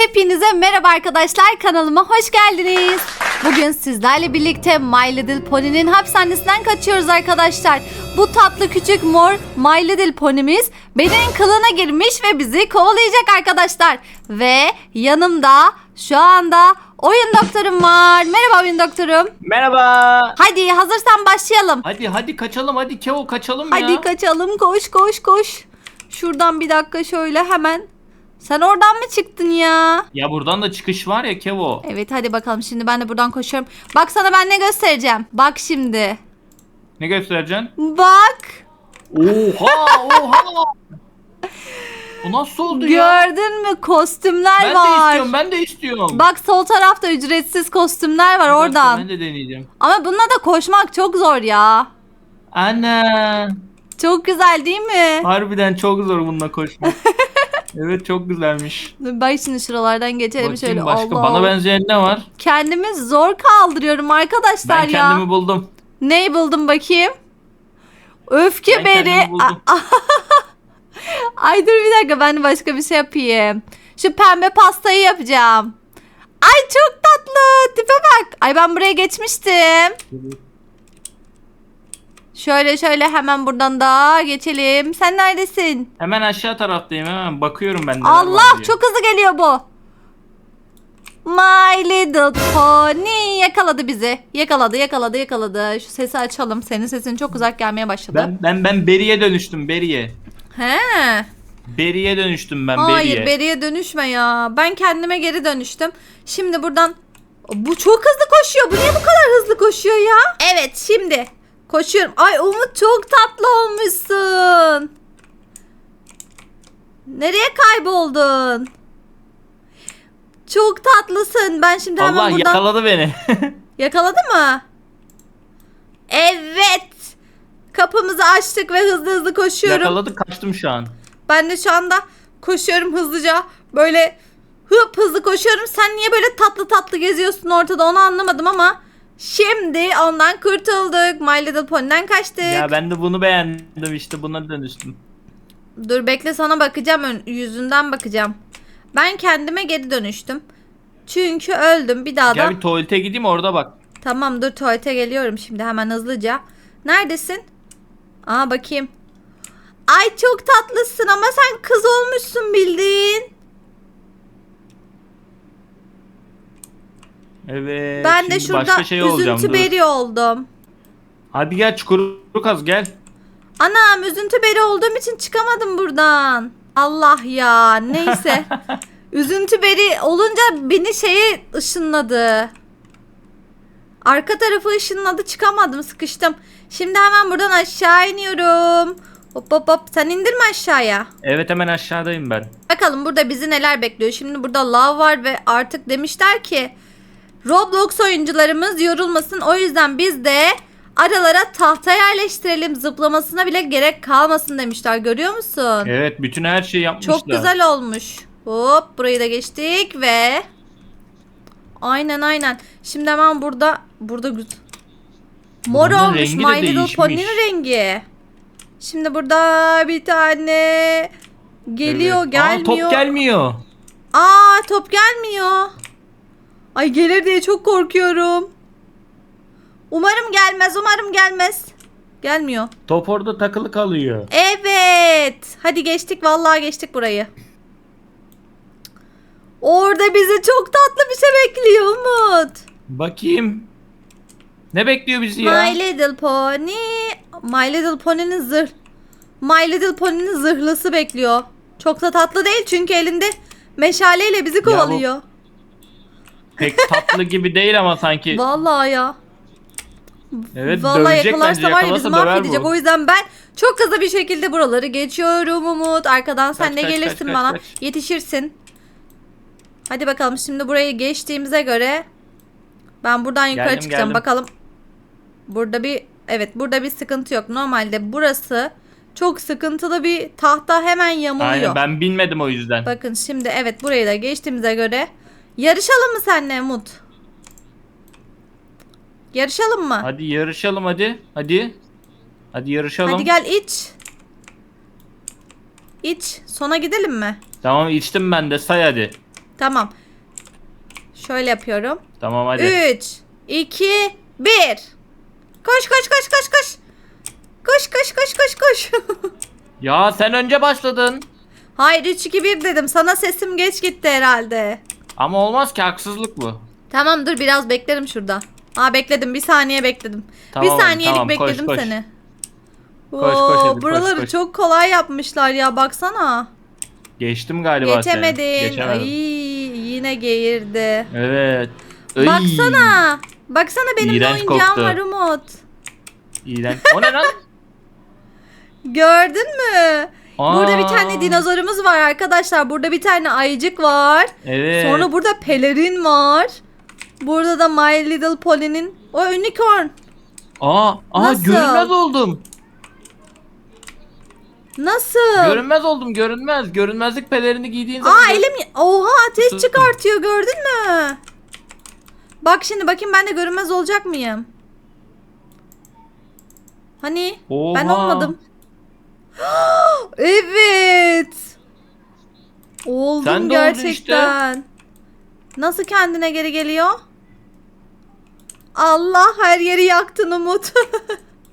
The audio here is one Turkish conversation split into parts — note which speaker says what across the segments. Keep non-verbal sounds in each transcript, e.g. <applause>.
Speaker 1: Hepinize merhaba arkadaşlar kanalıma hoş geldiniz. Bugün sizlerle birlikte My Little Pony'nin hapishanesinden kaçıyoruz arkadaşlar. Bu tatlı küçük mor My Little Pony'miz bedenin kılığına girmiş ve bizi kovalayacak arkadaşlar. Ve yanımda şu anda oyun doktorum var. Merhaba oyun doktorum.
Speaker 2: Merhaba.
Speaker 1: Hadi hazırsan başlayalım.
Speaker 2: Hadi hadi kaçalım hadi Kevo kaçalım
Speaker 1: Hadi
Speaker 2: ya.
Speaker 1: kaçalım koş koş koş. Şuradan bir dakika şöyle hemen. Sen oradan mı çıktın ya?
Speaker 2: ya buradan da çıkış var ya Kevo.
Speaker 1: Evet hadi bakalım şimdi ben de buradan koşuyorum. Bak sana ben ne göstereceğim. Bak şimdi.
Speaker 2: Ne göstereceksin?
Speaker 1: Bak.
Speaker 2: Oha oha. Bu nasıl oldu ya?
Speaker 1: Gördün mü kostümler
Speaker 2: Ben de
Speaker 1: var.
Speaker 2: istiyorum ben de istiyorum.
Speaker 1: Bak sol tarafta ücretsiz kostümler var
Speaker 2: Bir dakika,
Speaker 1: oradan.
Speaker 2: Ben de deneyeceğim.
Speaker 1: Ama bununla da koşmak çok zor ya.
Speaker 2: Ana.
Speaker 1: Çok güzel değil mi?
Speaker 2: Harbiden çok zor bununla koşmak. <laughs> evet çok güzelmiş.
Speaker 1: Bak şimdi şuralardan geçelim
Speaker 2: Bakayım
Speaker 1: şöyle.
Speaker 2: başka.
Speaker 1: Allah
Speaker 2: Bana
Speaker 1: Allah.
Speaker 2: benzeyen ne var?
Speaker 1: Kendimi zor kaldırıyorum arkadaşlar
Speaker 2: Ben
Speaker 1: ya.
Speaker 2: kendimi buldum.
Speaker 1: Neyi buldum bakayım? Öfke
Speaker 2: Ben
Speaker 1: beri.
Speaker 2: kendimi buldum.
Speaker 1: A- <laughs> Ay dur bir dakika ben de başka bir şey yapayım. Şu pembe pastayı yapacağım. Ay çok tatlı. Tipe bak. Ay ben buraya geçmiştim. Şöyle şöyle hemen buradan da geçelim. Sen neredesin?
Speaker 2: Hemen aşağı taraftayım hemen bakıyorum ben neler
Speaker 1: Allah çok hızlı geliyor bu. My little pony yakaladı bizi. Yakaladı, yakaladı, yakaladı. Şu sesi açalım. Senin sesin çok uzak gelmeye başladı.
Speaker 2: Ben ben ben Beri'ye dönüştüm Beri'ye.
Speaker 1: He.
Speaker 2: Beri'ye dönüştüm ben
Speaker 1: Hayır,
Speaker 2: Beri'ye.
Speaker 1: beriye dönüşme ya. Ben kendime geri dönüştüm. Şimdi buradan bu çok hızlı koşuyor. Bu niye bu kadar hızlı koşuyor ya? Evet, şimdi koşuyorum. Ay Umut çok tatlı olmuşsun. Nereye kayboldun? Çok tatlısın. Ben şimdi hemen
Speaker 2: Allah
Speaker 1: buradan
Speaker 2: yakaladı beni. <laughs>
Speaker 1: yakaladı mı? Evet. Kapımızı açtık ve hızlı hızlı koşuyorum.
Speaker 2: Yakaladı kaçtım şu an.
Speaker 1: Ben de şu anda koşuyorum hızlıca. Böyle hıp hızlı koşuyorum. Sen niye böyle tatlı tatlı geziyorsun ortada onu anlamadım ama şimdi ondan kurtulduk. My Little Pony'den kaçtık.
Speaker 2: Ya ben de bunu beğendim işte buna dönüştüm.
Speaker 1: Dur bekle sana bakacağım. Yüzünden bakacağım. Ben kendime geri dönüştüm. Çünkü öldüm. Bir daha da...
Speaker 2: Gel bir tuvalete gideyim orada bak.
Speaker 1: Tamam dur tuvalete geliyorum şimdi hemen hızlıca. Neredesin? Aa bakayım. Ay çok tatlısın ama sen kız olmuşsun bildiğin.
Speaker 2: Evet.
Speaker 1: Ben de
Speaker 2: şimdi
Speaker 1: şurada
Speaker 2: başka şey olacağım.
Speaker 1: üzüntü
Speaker 2: dur.
Speaker 1: beri oldum.
Speaker 2: Hadi gel çukuru kaz gel.
Speaker 1: Anam üzüntü beri olduğum için çıkamadım buradan. Allah ya neyse. <laughs> üzüntü beri olunca beni şeye ışınladı. Arka tarafı ışınladı çıkamadım sıkıştım. Şimdi hemen buradan aşağı iniyorum. Hop hop hop sen indirme aşağıya.
Speaker 2: Evet hemen aşağıdayım ben.
Speaker 1: Bakalım burada bizi neler bekliyor. Şimdi burada lav var ve artık demişler ki Roblox oyuncularımız yorulmasın. O yüzden biz de aralara tahta yerleştirelim. Zıplamasına bile gerek kalmasın demişler. Görüyor musun?
Speaker 2: Evet bütün her şeyi yapmışlar.
Speaker 1: Çok güzel olmuş. Hop burayı da geçtik ve Aynen aynen. Şimdi hemen burada burada. Mor
Speaker 2: Bunun
Speaker 1: olmuş
Speaker 2: rengi de
Speaker 1: My Little. Pony'nin rengi. Şimdi burada bir tane geliyor
Speaker 2: Evet.
Speaker 1: gelmiyor.
Speaker 2: Aa, top gelmiyor.
Speaker 1: Aa top gelmiyor. Ay gelir diye çok korkuyorum. Umarım gelmez, umarım gelmez. Gelmiyor.
Speaker 2: Top orada takılı kalıyor.
Speaker 1: Evet. Hadi geçtik, vallahi geçtik burayı. Orada bizi çok tatlı bir şey bekliyor Umut.
Speaker 2: Bakayım. Ne bekliyor bizi ya?
Speaker 1: My Little Pony. My Little Pony'nin zırh. My Little Pony'nin zırhlısı bekliyor. Çok da tatlı değil çünkü elinde meşaleyle bizi
Speaker 2: bu-
Speaker 1: kovalıyor.
Speaker 2: Pek tatlı gibi değil ama sanki.
Speaker 1: Vallahi ya.
Speaker 2: Evet
Speaker 1: Vallahi
Speaker 2: dövecek
Speaker 1: yakalarsa
Speaker 2: bence.
Speaker 1: var ya bizi
Speaker 2: Yakalasa döver
Speaker 1: mahvedecek.
Speaker 2: bu.
Speaker 1: O yüzden ben çok hızlı bir şekilde buraları geçiyorum Umut. Arkadan sen
Speaker 2: Kaç,
Speaker 1: de
Speaker 2: kaç,
Speaker 1: gelirsin
Speaker 2: kaç,
Speaker 1: bana.
Speaker 2: kaç,
Speaker 1: Yetişirsin. Hadi bakalım şimdi burayı geçtiğimize göre ben buradan yukarı
Speaker 2: Geldim,
Speaker 1: çıkacağım.
Speaker 2: geldim.
Speaker 1: Bakalım. Burada bir evet burada bir sıkıntı yok. Normalde burası çok sıkıntılı bir tahta hemen yamuluyor.
Speaker 2: Aynen ben bilmedim o yüzden.
Speaker 1: Bakın şimdi evet burayı da geçtiğimize göre yarışalım mı seninle Umut? Yarışalım mı?
Speaker 2: Hadi yarışalım hadi. Hadi. Hadi yarışalım.
Speaker 1: Hadi gel iç. İç. Sona gidelim mi?
Speaker 2: Tamam içtim ben de say hadi.
Speaker 1: Tamam. Şöyle yapıyorum.
Speaker 2: Tamam hadi.
Speaker 1: 3, 2, 1. Koş koş koş koş koş. Koş koş koş koş koş. <laughs>
Speaker 2: Ya sen önce başladın.
Speaker 1: Hayır 3, 2, 1 dedim. Sana sesim geç gitti herhalde. Ama
Speaker 2: olmaz ki haksızlık bu.
Speaker 1: Tamam dur biraz beklerim şurada. Aa bekledim bir saniye bekledim.
Speaker 2: Tamam,
Speaker 1: bir saniyelik
Speaker 2: tamam, koş,
Speaker 1: bekledim
Speaker 2: koş.
Speaker 1: seni.
Speaker 2: Koş, koş
Speaker 1: Oo,
Speaker 2: hadi,
Speaker 1: buraları
Speaker 2: koş, koş.
Speaker 1: çok kolay yapmışlar ya baksana.
Speaker 2: Geçtim galiba
Speaker 1: Geçemedin.
Speaker 2: seni. Geçemedim.
Speaker 1: Ay, yine geğirdi.
Speaker 2: Evet. Ay,
Speaker 1: Baksana. Baksana benim de
Speaker 2: İğrenç
Speaker 1: oyuncağım
Speaker 2: koktu.
Speaker 1: var Umut.
Speaker 2: İğrenç. O ne lan? <laughs>
Speaker 1: Gördün mü? Burada bir
Speaker 2: Aa,
Speaker 1: tane dinozorumuz var arkadaşlar. Burada bir tane ayıcık var.
Speaker 2: Evet.
Speaker 1: Sonra burada pelerin var. Burada da My Little Pony'nin o unicorn.
Speaker 2: Aa, aa
Speaker 1: Nasıl?
Speaker 2: görünmez oldum.
Speaker 1: Nasıl?
Speaker 2: Görünmez oldum görünmez. Görünmezlik pelerini giydiğin zaman.
Speaker 1: Aa elim oha ateş çıkartıyor gördün mü? Bak şimdi bakayım ben de görünmez olacak mıyım? Hani ben
Speaker 2: Oha.
Speaker 1: olmadım. <gasps> evet. Oldum
Speaker 2: Sen de oldun
Speaker 1: gerçekten. Nasıl kendine geri geliyor? Allah her yeri yaktın Umut. <laughs>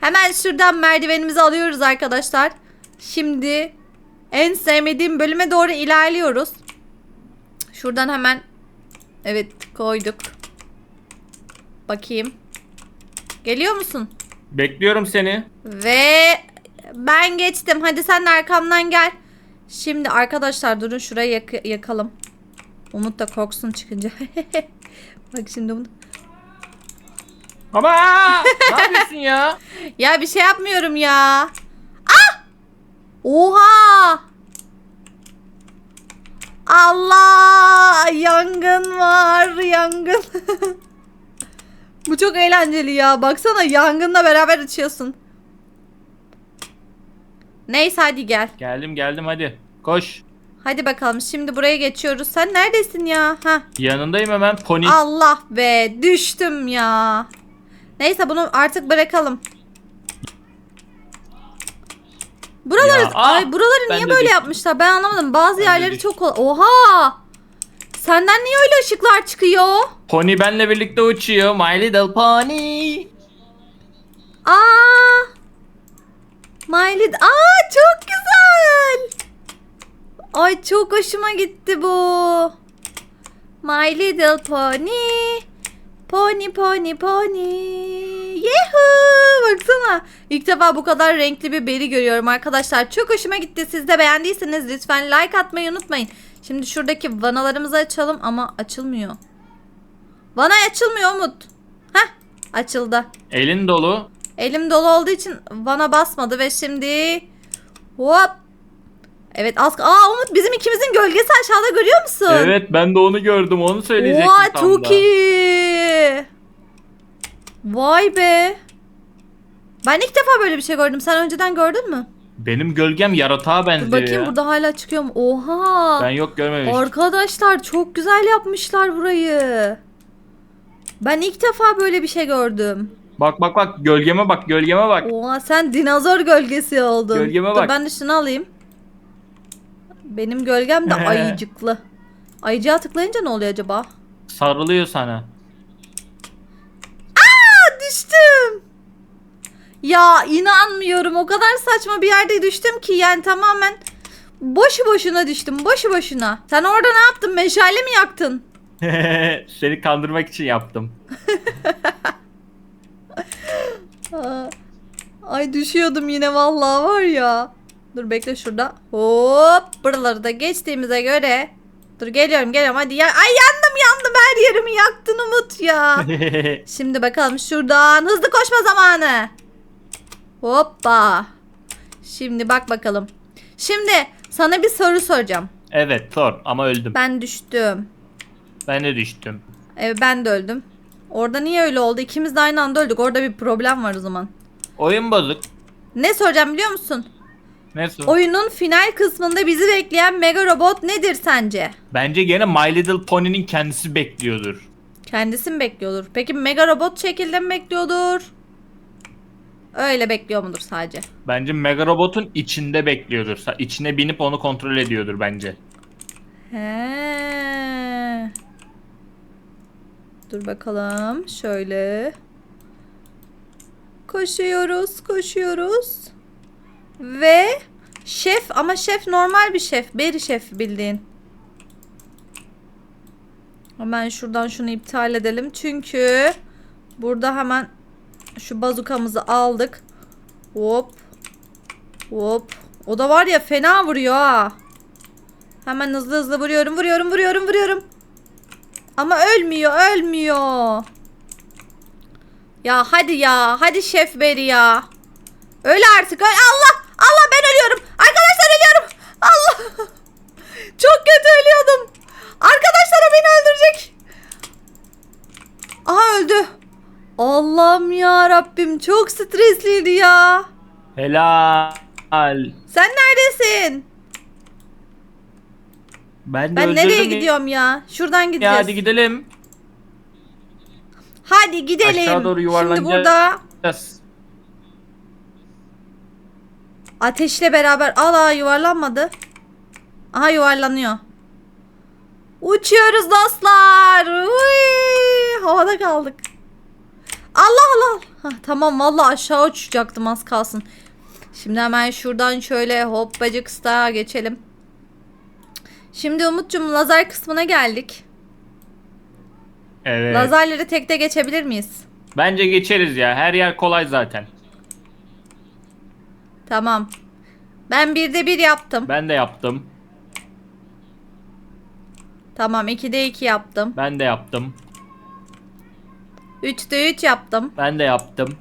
Speaker 1: Hemen şuradan merdivenimizi alıyoruz arkadaşlar. Şimdi en sevmediğim bölüme doğru ilerliyoruz. Şuradan hemen evet koyduk. Bakayım. Geliyor musun?
Speaker 2: Bekliyorum seni.
Speaker 1: Ve ben geçtim. Hadi sen de arkamdan gel. Şimdi arkadaşlar durun şurayı yak- yakalım. Umut da korksun çıkınca. <laughs> Bak şimdi Umut.
Speaker 2: Ama ne yapıyorsun ya? <laughs>
Speaker 1: Ya bir şey yapmıyorum ya. Ah! Oha! Allah! Yangın var, yangın. <laughs> Bu çok eğlenceli ya. Baksana yangınla beraber uçuyorsun. Neyse hadi gel.
Speaker 2: Geldim geldim hadi. Koş.
Speaker 1: Hadi bakalım şimdi buraya geçiyoruz. Sen neredesin ya? Ha.
Speaker 2: Yanındayım hemen pony.
Speaker 1: Allah be düştüm ya. Neyse bunu artık bırakalım. Buraları
Speaker 2: Ya, ah,
Speaker 1: ay buraları
Speaker 2: ben
Speaker 1: niye
Speaker 2: de
Speaker 1: böyle
Speaker 2: düştüm.
Speaker 1: yapmışlar? Ben anlamadım. Bazı
Speaker 2: Ben de
Speaker 1: yerleri
Speaker 2: düştüm.
Speaker 1: çok kol- Oha! Senden niye öyle ışıklar çıkıyor?
Speaker 2: Pony benle birlikte uçuyor. My little pony.
Speaker 1: Aa! My Little- Aa çok güzel. Ay çok hoşuma gitti bu. My Little Pony. Pony pony pony. Yahoo! Baksana. İlk defa bu kadar renkli bir beri görüyorum arkadaşlar. Çok hoşuma gitti. Siz de beğendiyseniz lütfen like atmayı unutmayın. Şimdi şuradaki vanalarımızı açalım ama açılmıyor. Vana açılmıyor Umut. Heh açıldı.
Speaker 2: Elin dolu.
Speaker 1: Elim dolu olduğu için vana basmadı ve şimdi hop. Evet az Aa Umut bizim ikimizin gölgesi aşağıda görüyor musun?
Speaker 2: Evet ben de onu gördüm. Onu söyleyecektim
Speaker 1: Oha
Speaker 2: tam
Speaker 1: çok
Speaker 2: da.
Speaker 1: iyi. Vay be. Ben ilk defa böyle bir şey gördüm. Sen önceden gördün mü?
Speaker 2: Benim gölgem yaratığa
Speaker 1: Dur
Speaker 2: benziyor
Speaker 1: bakayım
Speaker 2: ya.
Speaker 1: burada hala çıkıyor mu? Oha.
Speaker 2: Ben yok görmemiştim.
Speaker 1: Arkadaşlar çok güzel yapmışlar burayı. Ben ilk defa böyle bir şey gördüm.
Speaker 2: Bak bak bak gölgeme bak gölgeme bak.
Speaker 1: Oha sen dinozor gölgesi oldun.
Speaker 2: Gölgeme
Speaker 1: Dur,
Speaker 2: bak.
Speaker 1: ben de şunu alayım. Benim gölgem de ayıcıklı. Ayıcığa tıklayınca ne oluyor acaba?
Speaker 2: Sarılıyor sana.
Speaker 1: Aa, düştüm. Ya inanmıyorum. O kadar saçma bir yerde düştüm ki yani tamamen boşu boşuna düştüm. Boşu boşuna. Sen orada ne yaptın? Meşale mi yaktın? <laughs>
Speaker 2: Seni kandırmak için yaptım. <laughs>
Speaker 1: Aa, Ay düşüyordum yine vallahi var ya. Dur bekle şurada. Hop buraları da geçtiğimize göre. Dur geliyorum geliyorum hadi ya. Ay yandım yandım her yerimi yaktın Umut ya. <laughs> Şimdi bakalım şuradan hızlı koşma zamanı. Hoppa. Şimdi bak bakalım. Şimdi sana bir soru soracağım.
Speaker 2: evet sor ama öldüm.
Speaker 1: Ben düştüm.
Speaker 2: Ben de düştüm.
Speaker 1: Evet ben de öldüm. Orada niye öyle oldu? İkimiz de aynı anda öldük. Orada bir problem var o zaman.
Speaker 2: Oyun bozuk.
Speaker 1: Ne soracağım biliyor musun?
Speaker 2: Ne sor?
Speaker 1: Oyunun final kısmında bizi bekleyen mega robot nedir sence?
Speaker 2: Bence gene My Little Pony'nin kendisi bekliyordur.
Speaker 1: Kendisi mi bekliyordur? Peki mega robot şekilde mi bekliyordur? Öyle bekliyor mudur sadece?
Speaker 2: Bence Mega Robot'un içinde bekliyordur. İçine binip onu kontrol ediyordur bence.
Speaker 1: He. Dur bakalım. Şöyle. Koşuyoruz, koşuyoruz. Ve şef ama şef normal bir şef. Beri şef bildiğin. Hemen şuradan şunu iptal edelim. Çünkü burada hemen şu bazukamızı aldık. Hop. Hop. O da var ya fena vuruyor ha. Hemen hızlı hızlı vuruyorum, vuruyorum, vuruyorum, vuruyorum. Ama ölmüyor, ölmüyor. Ya hadi ya, hadi Şef Beri ya. Öl artık. Allah, Allah ben ölüyorum. Arkadaşlar ölüyorum. Allah. <laughs> Çok kötü ölüyordum. Arkadaşlar o beni öldürecek. Aha öldü. Allah'ım ya Rabbim çok stresliydi ya.
Speaker 2: Helal.
Speaker 1: Sen neredesin?
Speaker 2: Ben de
Speaker 1: Ben
Speaker 2: öldürdüm
Speaker 1: nereye
Speaker 2: ya.
Speaker 1: gidiyorum ya? Şuradan gideceğiz.
Speaker 2: Ya hadi gidelim.
Speaker 1: Hadi gidelim.
Speaker 2: Aşağı doğru
Speaker 1: Şimdi
Speaker 2: yuvarlanacağız.
Speaker 1: burada ateşle beraber ala yuvarlanmadı. Aha yuvarlanıyor. Uçuyoruz dostlar. Uy, havada kaldık. Allah Allah. Hah, tamam vallahi aşağı uçacaktım az kalsın. Şimdi hemen şuradan şöyle hoppacık star geçelim. Şimdi Umut'cum lazer kısmına geldik.
Speaker 2: Evet.
Speaker 1: Lazerleri tekte geçebilir miyiz?
Speaker 2: Bence geçeriz ya. Her yer kolay zaten.
Speaker 1: Tamam. Ben birde bir yaptım.
Speaker 2: Ben de yaptım.
Speaker 1: Tamam 2'de 2 yaptım.
Speaker 2: Ben de yaptım.
Speaker 1: 3'te 3 yaptım.
Speaker 2: Ben de yaptım.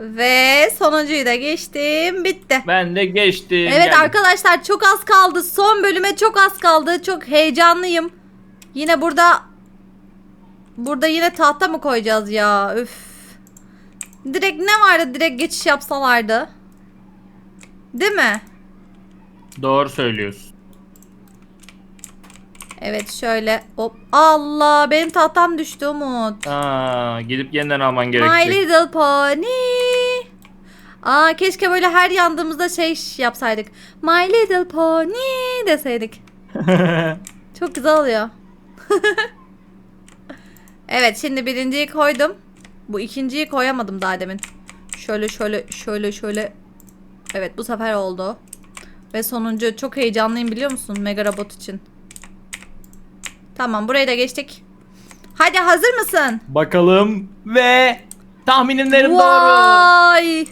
Speaker 1: Ve sonuncuyu da geçtim. Bitti.
Speaker 2: Ben de geçtim.
Speaker 1: Evet
Speaker 2: geldim.
Speaker 1: arkadaşlar çok az kaldı. Son bölüme çok az kaldı. Çok heyecanlıyım. Yine burada burada yine tahta mı koyacağız ya? Üf. Direkt ne vardı? Direkt geçiş yapsalardı. Değil mi?
Speaker 2: Doğru söylüyorsun.
Speaker 1: Evet şöyle. Hop. Allah benim tahtam düştü Umut.
Speaker 2: Aa, gidip yeniden alman
Speaker 1: My
Speaker 2: gerekecek.
Speaker 1: Little Pony. Aa keşke böyle her yandığımızda şey yapsaydık. My Little Pony deseydik. <laughs> Çok güzel oluyor. <laughs> evet şimdi birinciyi koydum. Bu ikinciyi koyamadım daha demin. Şöyle şöyle şöyle şöyle. Evet bu sefer oldu. Ve sonuncu çok heyecanlıyım biliyor musun Mega Robot için. Tamam burayı da geçtik. Hadi hazır mısın?
Speaker 2: Bakalım ve tahminimlerim doğru.
Speaker 1: Vay!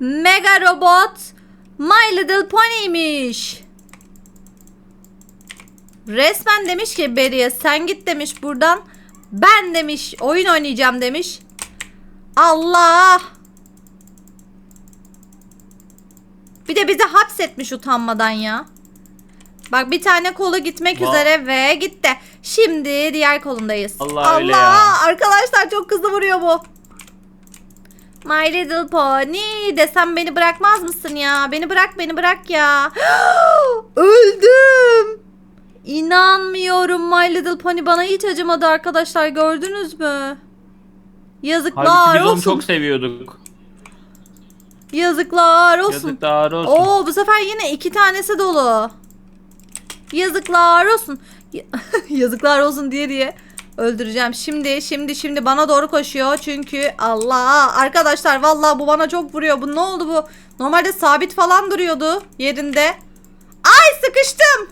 Speaker 1: Mega Robot My Little Pony'miş. Resmen demiş ki Beriye sen git demiş buradan. Ben demiş oyun oynayacağım demiş. Allah! Bir de bizi hapsetmiş utanmadan ya. Bak bir tane kolu gitmek
Speaker 2: Va-
Speaker 1: üzere ve gitti. Şimdi diğer kolundayız.
Speaker 2: Allah öyle ya.
Speaker 1: Arkadaşlar çok hızlı vuruyor bu. My Little Pony desem beni bırakmaz mısın ya? Beni bırak beni bırak ya. <gasps> Öldüm. İnanmıyorum My Little Pony bana hiç acımadı arkadaşlar gördünüz mü? Yazıklar
Speaker 2: Halbuki biz onu
Speaker 1: olsun.
Speaker 2: çok seviyorduk.
Speaker 1: Yazıklar olsun.
Speaker 2: Yazıklar olsun.
Speaker 1: Oo bu sefer yine iki tanesi dolu. Yazıklar olsun. Ya- <laughs> Yazıklar olsun diye diye öldüreceğim. Şimdi şimdi şimdi bana doğru koşuyor. Çünkü Allah arkadaşlar vallahi bu bana çok vuruyor. Bu ne oldu bu? Normalde sabit falan duruyordu yerinde. Ay sıkıştım.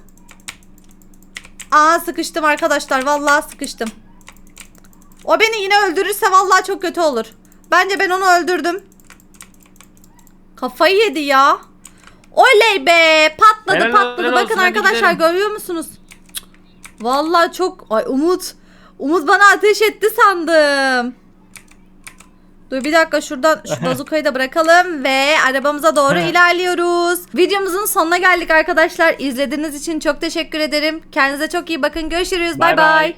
Speaker 1: Aa sıkıştım arkadaşlar. Vallahi sıkıştım. O beni yine öldürürse vallahi çok kötü olur. Bence ben onu öldürdüm. Kafayı yedi ya. Oley be patladı
Speaker 2: Helal
Speaker 1: patladı.
Speaker 2: olsun,
Speaker 1: Bakın
Speaker 2: hadi
Speaker 1: arkadaşlar
Speaker 2: gidelim.
Speaker 1: görüyor musunuz? Cık. Vallahi çok ay Umut. Umut bana ateş etti sandım. Dur bir dakika şuradan şu <laughs> bazukayı da bırakalım ve arabamıza doğru ilerliyoruz. Videomuzun sonuna geldik arkadaşlar. İzlediğiniz için çok teşekkür ederim. Kendinize çok iyi bakın. Görüşürüz. Bay
Speaker 2: Bay bay.
Speaker 1: bay.